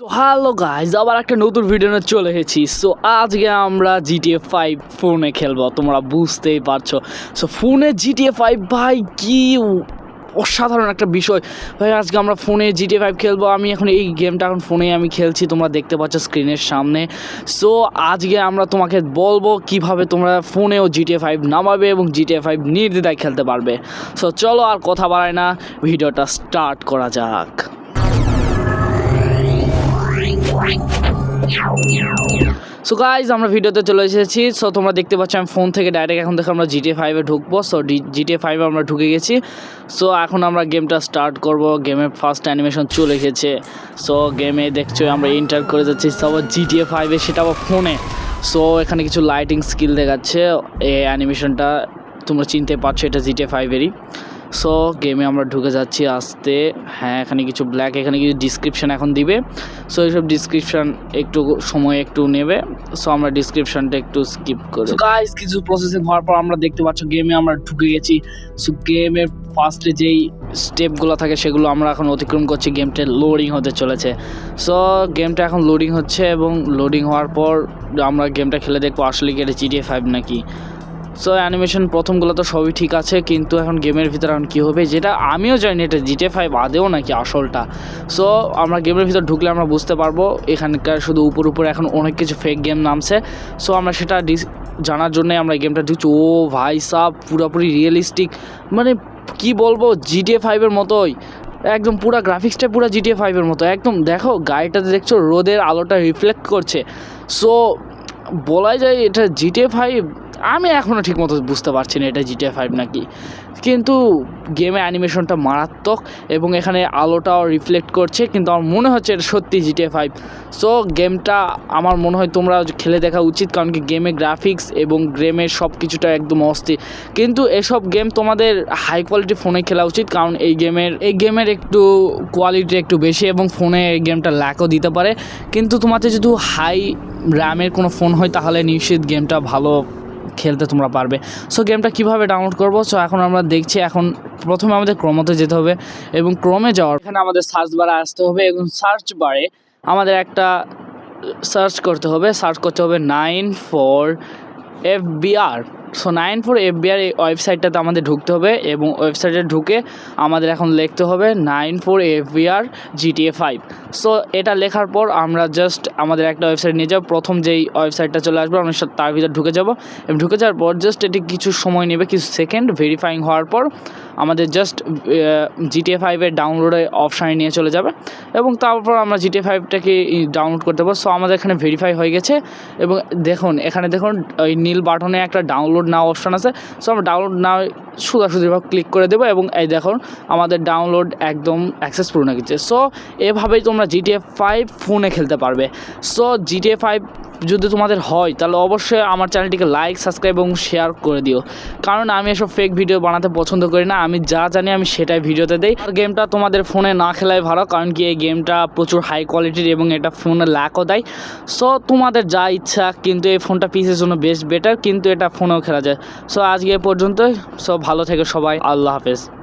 তো hello guys আবার একটা নতুন ভিডিও নিয়ে চলে এসেছি। সো আজকে আমরা জিটিএ ফাইভ ফোনে খেলব, তোমরা বুঝতেই পারছ। সো ফোনে জিটিএ ফাইভ ভাই, কি অসাধারণ একটা বিষয়। ভাই, আজকে আমরা ফোনে জিটিএ ফাইভ খেলব। আমি এখন এই গেমটা এখন ফোনে আমি খেলছি, তোমরা দেখতে পাচ্ছ স্ক্রিনের সামনে। সো আজকে আমরা তোমাকে বলব কীভাবে তোমরা ফোনেও জিটিএ ফাইভ নামাবে এবং জিটিএ ফাইভ নির্দ্বিধায় খেলতে পারবে। সো চলো আর কথা বাড়ায় না ভিডিওটা স্টার্ট করা যাক। সো গাইজ আমরা ভিডিওতে চলে এসেছি। সো তোমরা দেখতে পাচ্ছ, আমি ফোন থেকে ডাইরেক্ট এখন দেখো আমরা জিটিএ ফাইভে ঢুকবো। সো জিটিএ ফাইভে আমরা ঢুকে গেছি। সো এখন আমরা গেমটা স্টার্ট করব। গেমের ফার্স্ট অ্যানিমেশন চলে গেছে সো গেমে দেখছ, আমরা এন্টার করে যাচ্ছি। সব জিটিএ ফাইভে সেটা আবার ফোনে সো এখানে কিছু লাইটিং স্কিল দেখাচ্ছে। এই অ্যানিমেশনটা তোমরা চিনতে পারছ, এটা জিটিএ ফাইভেরই সো গেমে আমরা ঢুকে যাচ্ছি আসতে। হ্যাঁ এখানে কিছু ব্ল্যাক এখানে কিছু ডিসক্রিপশান এখন দিবে। সো এইসব ডিসক্রিপশান একটু সময় একটু নেবে। সো আমরা ডিসক্রিপশানটা একটু স্কিপ করি গাইস কিছু প্রসেসিং হওয়ার পর আমরা দেখতে পাচ্ছ গেমে আমরা ঢুকে গেছি। সো গেমের ফার্স্টে যেই স্টেপগুলো থাকে সেগুলো আমরা এখন অতিক্রম করছি। গেমটা লোডিং হতে চলেছে। সো গেমটা এখন লোডিং হচ্ছে এবং লোডিং হওয়ার পর আমরা গেমটা খেলে দেখব আসলে কি এটা জিটিএ ফাইভ নাকি। সো অ্যানিমেশন প্রথমগুলো তো সবই ঠিক আছে, কিন্তু এখন গেমের ভিতরে এখন কী হবে যেটা আমিও জানি এটা জিটে ফাইভ আদেও নাকি আসলটা। সো আমরা গেমের ভিতর ঢুকলে আমরা বুঝতে পারব, এখানকার শুধু উপর উপরে এখন অনেক কিছু ফেক গেম নামছে। সো আমরা সেটা জানার জন্যই আমরা গেমটা ঢুকছি। ও ভাই সাব, পুরোপুরি রিয়েলিস্টিক মানে কি বলব, জিটিএ ফাইভের মতোই। একদম পুরো গ্রাফিক্সটা পুরো জিটিএ ফাইভের মতো। একদম দেখো গাড়িটাতে দেখছ, রোদের আলোটা রিফ্লেক্ট করছে। সো বলা যায় এটা জিটিএ ফাইভ আমি এখনও ঠিকমতো বুঝতে পারছি না এটা জিটিএ ফাইভ নাকি। কিন্তু গেমে অ্যানিমেশনটা মারাত্মক এবং এখানে আলোটাও রিফ্লেক্ট করছে, কিন্তু আমার মনে হচ্ছে এটা সত্যি জিটিএ ফাইভ সো গেমটা আমার মনে হয় তোমরা খেলে দেখা উচিত, কারণ কি গেমে গ্রাফিক্স এবং গেমের সব কিছুটা একদম অস্থির কিন্তু এসব গেম তোমাদের হাই কোয়ালিটি ফোনে খেলা উচিত, কারণ এই গেমের এই গেমের একটু কোয়ালিটি একটু বেশি এবং ফোনে এই গেমটা ল্যাকও দিতে পারে। কিন্তু তোমাদের যদি হাই র্যামের কোনো ফোন হয়, তাহলে নিশ্চিত গেমটা ভালো খেলতে তোমরা পারবে। সো গেমটা কীভাবে ডাউনলোড করব? সো এখন আমরা দেখছি, এখন প্রথমে আমাদের ক্রমতে যেতে হবে এবং ক্রমে যাওয়ার এখানে আমাদের সার্চ বারে আসতে হবে এবং সার্চ বারে আমাদের একটা সার্চ করতে হবে। সার্চ করতে হবে nine four F BR so nine four F BR এই ওয়েবসাইটটাতে আমাদের ঢুকতে হবে এবং ওয়েবসাইটে ঢুকে আমাদের এখন লিখতে হবে nine four F BR GTA five so এটা লেখার পর আমরা জাস্ট আমাদের একটা ওয়েবসাইট নিয়ে যাব। প্রথম যেই ওয়েবসাইটটা চলে আসবে, আমরা তার ভিতরে ঢুকে যাব। এবং ঢুকে যাওয়ার পর জাস্ট এটি কিছু সময় নেবে, কিছু সেকেন্ড ভেরিফাইং হওয়ার পর আমাদের জাস্ট জিটিএ ফাইভের ডাউনলোডে অপশানে নিয়ে চলে যাবে এবং তারপর আমরা জিটিএ ফাইভটাকে ডাউনলোড করতে পারব। সো আমাদের এখানে ভেরিফাই হয়ে গেছে এবং দেখুন, এখানে দেখুন, ওই নীল বাটনে একটা ডাউনলোড নাও অপশান আছে। সো আমরা ডাউনলোড নাও সোজাসুজিভাবে ক্লিক করে দেবো এবং এই দেখুন, আমাদের ডাউনলোড একদম অ্যাক্সেসফুল হয়ে গেছে। সো এভাবেই তোমরা জিটিএ ফাইভ ফোনে খেলতে পারবে। সো জিটিএ ফাইভ যদি তোমাদের হয়, তাহলে অবশ্যই আমার চ্যানেলটিকে লাইক সাবস্ক্রাইব এবং শেয়ার করে দিও। কারণ আমি এসব ফেক ভিডিও বানাতে পছন্দ করি না, আমি যা জানি আমি সেটাই ভিডিওতে দিই। আর গেমটা তোমাদের ফোনে না খেলাই ভালো, কারণ কি এই গেমটা প্রচুর হাই কোয়ালিটির এবং এটা ফোনে ল্যাকও দেয়। সো তোমাদের যা ইচ্ছা, কিন্তু এই ফোনটা পিসের জন্য বেশ বেটার কিন্তু এটা ফোনেও খেলা যায়। সো আজকে এ পর্যন্তই। সো ভালো থেকে সবাই। আল্লাহ হাফেজ।